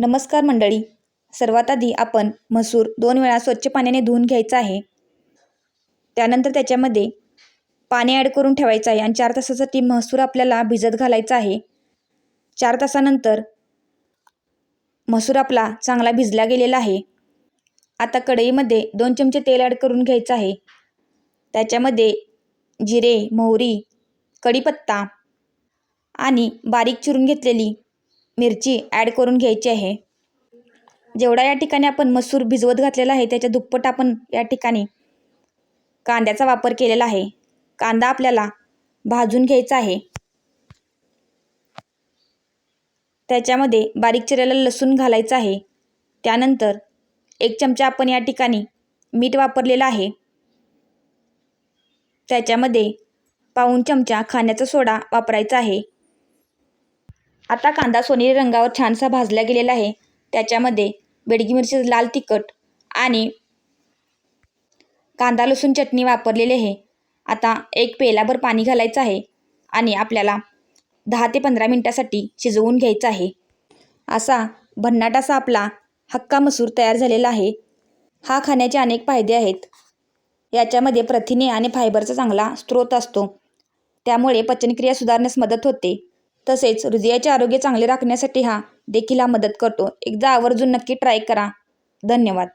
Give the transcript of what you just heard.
नमस्कार मंडळी. सर्वात आधी आपण मसूर दोन वेळा स्वच्छ पाण्याने धुवून घ्यायचा आहे. त्यानंतर त्याच्यामध्ये पाणी ॲड करून ठेवायचं आहे आणि चार तासासाठी मसूर आपल्याला भिजत घालायचा आहे. चार तासानंतर मसूर आपला चांगला भिजला गेलेला आहे. आता कढईमध्ये दोन चमचे तेल ॲड करून घ्यायचं आहे. त्याच्यामध्ये जिरे मोहरी कढीपत्ता आणि बारीक चिरून घेतलेली मिरची ॲड करून घ्यायची आहे. जेवढा या ठिकाणी आपण मसूर भिजवत घातलेला आहे त्याच्या दुप्पट आपण या ठिकाणी कांद्याचा वापर केलेला आहे. कांदा आपल्याला भाजून घ्यायचा आहे. त्याच्यामध्ये बारीक चिरलेलं लसूण घालायचं आहे. त्यानंतर एक चमचा आपण या ठिकाणी मीठ वापरलेलं आहे. त्याच्यामध्ये पाऊण चमचा खाण्याचा सोडा वापरायचा आहे. आता कांदा सोनेरी रंगावर छानसा भाजला गेलेला आहे. त्याच्यामध्ये बेडगी मिरची लाल तिखट आणि कांदा लसूण चटणी वापरलेली आहे. आता एक पेलाभर पाणी घालायचं आहे आणि आपल्याला दहा ते पंधरा मिनटासाठी शिजवून घ्यायचं आहे. असा भन्नाट असा आपला हक्का मसूर तयार झालेला आहे. हा खाण्याचे अनेक फायदे आहेत. याच्यामध्ये प्रथिने आणि फायबरचा चांगला स्रोत असतो. त्यामुळे पचनक्रिया सुधारण्यास मदत होते. तसेच हृदयाचे आरोग्य चांगले राखण्यासाठी हा देखील हा मदत करतो. एकदा आवर्जून नक्की ट्राय करा. धन्यवाद.